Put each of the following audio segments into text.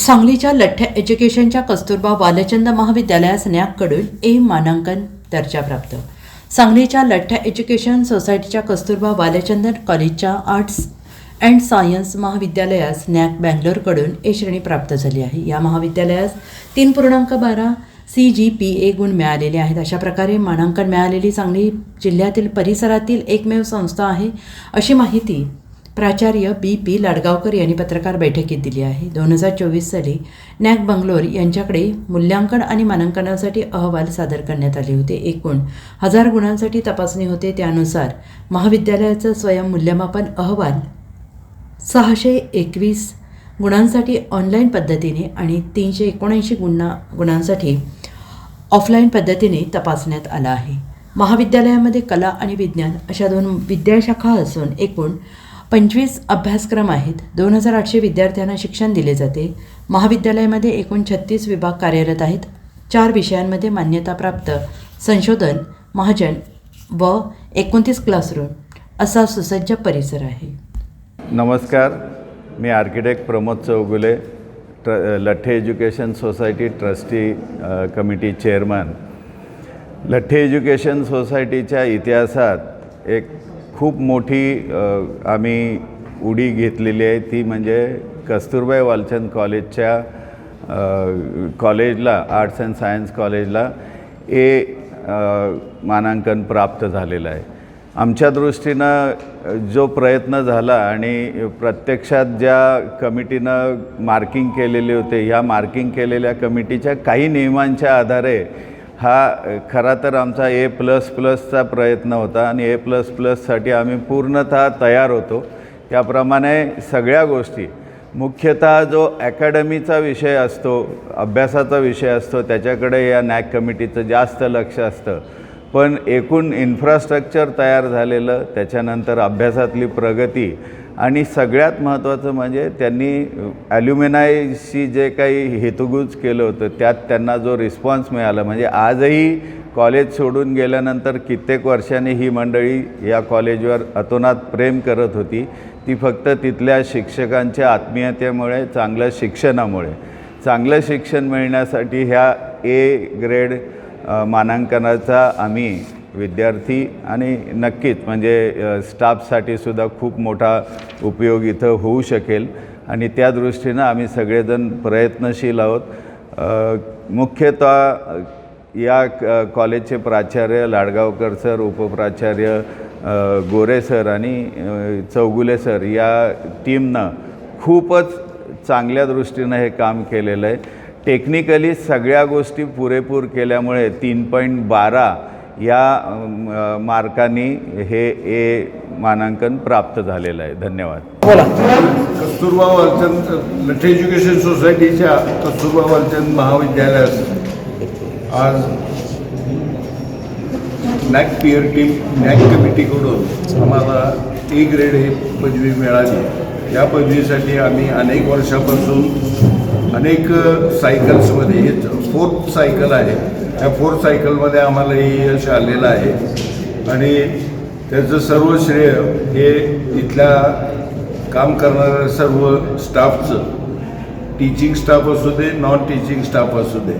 सांगलीच्या लठ्ठ एज्युकेशनच्या कस्तुरबा बालचंद महाविद्यालयास नॅककडून ए मानांकन दर्जा प्राप्त. सांगलीच्या लठ्ठ एज्युकेशन सोसायटीच्या कस्तुरबा बालचंदन कॉलेजच्या आर्ट्स अँड सायन्स महाविद्यालयास नॅक बँगलोरकडून ए श्रेणी प्राप्त झाली आहे. या महाविद्यालयास तीन पूर्णांक बारा सी जी पी ए गुण मिळालेले आहेत. अशा प्रकारे मानांकन मिळालेली सांगली जिल्ह्यातील परिसरातील एकमेव संस्था आहे अशी माहिती प्राचार्य बी. पी. लाडगावकर यांनी पत्रकार बैठकीत दिली आहे. दोन हजार चोवीस साली नॅक बंगलोर यांच्याकडे मूल्यांकन आणि मानांकनासाठी अहवाल सादर करण्यात आले होते. एकूण हजार गुणांसाठी तपासणी होते. त्यानुसार महाविद्यालयाचं स्वयंमूल्यमापन अहवाल सहाशे एकवीस गुणांसाठी ऑनलाईन पद्धतीने आणि तीनशे एकोणऐंशी गुणा गुणांसाठी ऑफलाईन पद्धतीने तपासण्यात आला आहे. महाविद्यालयामध्ये कला आणि विज्ञान अशा दोन विद्याशाखा असून एकूण पंचवीस अभ्यासक्रम आहेत. दोन हजार आठशे विद्यार्थ्यांना शिक्षण दिले जाते. महाविद्यालयामध्ये एकूण छत्तीस विभाग कार्यरत आहेत. चार विषयांमध्ये मान्यताप्राप्त संशोधन महाजन व एकोणतीस क्लासरूम असा सुसज्ज परिसर आहे. नमस्कार. मी आर्किटेक्ट प्रमोद चौगुले ट्र Latthe education society trustee committee chairman. Latthe education सोसायटीच्या इतिहासात एक खूप मोठी आम्ही उडी घेतलेली आहे. ती म्हणजे कस्तुरबाई वालचंद कॉलेजच्या कॉलेजला आर्ट्स अँड सायन्स कॉलेजला ए मानांकन प्राप्त झालेलं आहे. आमच्या दृष्टीनं जो प्रयत्न झाला आणि प्रत्यक्षात ज्या कमिटीनं मार्किंग केलेले होते ह्या मार्किंग केलेल्या कमिटीच्या काही नियमांच्या आधारे हा खरा तर आमचा ए प्लस प्लसचा प्रयत्न होता आणि ए प्लस प्लससाठी आम्ही पूर्णतः तयार होतो. त्याप्रमाणे सगळ्या गोष्टी मुख्यतः जो अकॅडमीचा विषय असतो अभ्यासाचा विषय असतो त्याच्याकडे या नॅक कमिटीचं जास्त लक्ष असतं. पण एकूण इन्फ्रास्ट्रक्चर तयार झालेलं त्याच्यानंतर अभ्यासातली प्रगती आणि सगळ्यात महत्त्वाचं म्हणजे त्यांनी ॲल्युमिनायशी जे काही हेतुगुज केलं होतं त्यात त्यांना जो रिस्पॉन्स मिळाला म्हणजे आजही कॉलेज सोडून गेल्यानंतर कित्येक वर्षांनी ही मंडळी या कॉलेजवर अतोनात प्रेम करत होती. ती फक्त तिथल्या शिक्षकांच्या आत्मीयतेमुळे चांगल्या शिक्षणामुळे. चांगलं शिक्षण मिळण्यासाठी ह्या ए ग्रेड मानांकनाचा आम्ही विद्यार्थी आणि नक्कीच म्हणजे स्टाफसाठी सुद्धा खूप मोठा उपयोग इथं होऊ शकेल. आणि त्या दृष्टीनं आम्ही सगळेजण प्रयत्नशील आहोत. मुख्यतः या कॉलेजचे प्राचार्य लाडगावकर सर उपप्राचार्य गोरे सर आणि चौगुले सर या टीमनं खूपच चांगल्या दृष्टीनं हे काम केलेलं आहे. टेक्निकली सगळ्या गोष्टी पुरेपूर केल्यामुळे तीन पॉईंट बारा या मार्कांनी हे ए मानांकन प्राप्त झालेलं आहे. धन्यवाद. कस्तुरबा वालचंद लठ्ठे एज्युकेशन सोसायटीच्या कस्तुरबा वालचंद महाविद्यालयात आज नॅक पिअर टीम नॅक कमिटीकडून आम्हाला ए ग्रेड ही पदवी मिळाली. या पदवीसाठी आम्ही अनेक वर्षापासून अनेक सायकल्समध्ये फोर्थ सायकल आहे. त्या फोर्थ सायकलमध्ये आम्हाला हे यश आलेलं आहे. आणि त्याचं सर्व श्रेय हे इथल्या काम करणाऱ्या सर्व स्टाफचं टीचिंग स्टाफ असू दे नॉन टीचिंग स्टाफ असू दे.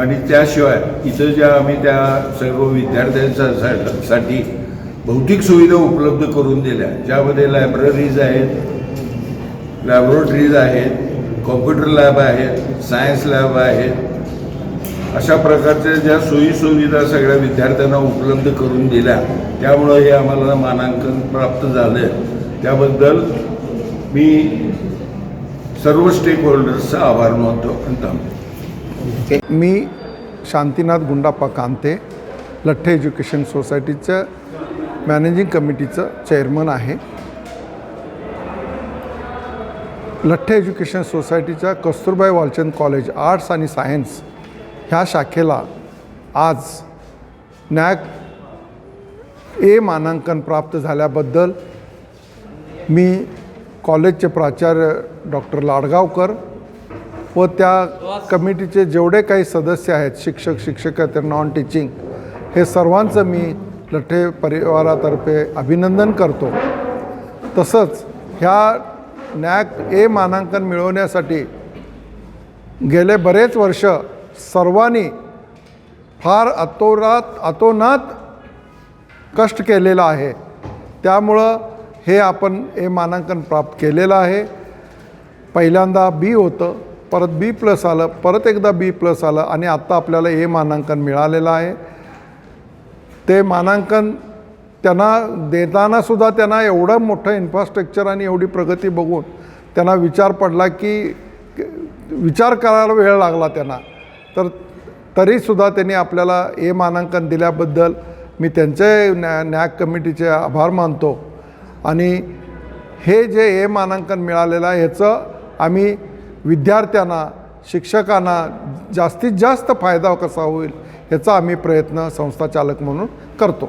आणि त्याशिवाय इथं ज्या आम्ही त्या सर्व विद्यार्थ्यांच्या साठी भौतिक सुविधा उपलब्ध करून दिल्या ज्यामध्ये लायब्ररीज आहेत लॅबोरेटरीज आहेत कॉम्प्युटर लॅब आहेत सायन्स लॅब आहेत अशा प्रकारच्या ज्या सोयीसुविधा सगळ्या विद्यार्थ्यांना उपलब्ध करून दिल्या त्यामुळं हे आम्हाला मानांकन प्राप्त झालं त्याबद्दल मी सर्व स्टेक होल्डर्सचा आभार मानतो आणि मी शांतीनाथ गुंडाप्पा कांते लठ्ठे एज्युकेशन सोसायटीचं मॅनेजिंग कमिटीचं चेअरमन आहे. लठ्ठे एज्युकेशन सोसायटीच्या कस्तुरबाई वालचंद कॉलेज आर्ट्स आणि सायन्स ह्या शाखेला आज नॅक ए मानांकन प्राप्त झाल्याबद्दल मी कॉलेजचे प्राचार्य डॉक्टर लाडगावकर व त्या कमिटीचे जेवढे काही सदस्य आहेत शिक्षक शिक्षकेतर नॉन टीचिंग हे सर्वांचं मी लठ्ठे परिवारातर्फे अभिनंदन करतो. तसंच ह्या नॅक ए मानांकन मिळवण्यासाठी गेले बरेच वर्ष सर्वांनी फार अतोरात अतोनात कष्ट केलेलं आहे. त्यामुळं हे आपण हे मानांकन प्राप्त केलेलं आहे. पहिल्यांदा बी होतं परत बी प्लस आलं परत एकदा बी प्लस आलं आणि आत्ता आपल्याला ए मानांकन मिळालेलं आहे. ते मानांकन त्यांना देतानासुद्धा त्यांना एवढं मोठं इन्फ्रास्ट्रक्चर आणि एवढी प्रगती बघून त्यांना विचार पडला की विचार करायला वेळ लागला त्यांना. तर तरीसुद्धा त्यांनी आपल्याला ए मानांकन दिल्याबद्दल मी त्यांचे न्या न्याक कमिटीचे आभार मानतो. आणि हे जे ए मानांकन मिळालेलं आहे ह्याचं आम्ही विद्यार्थ्यांना शिक्षकांना जास्तीत जास्त फायदा कसा होईल ह्याचा आम्ही प्रयत्न संस्था चालक म्हणून करतो.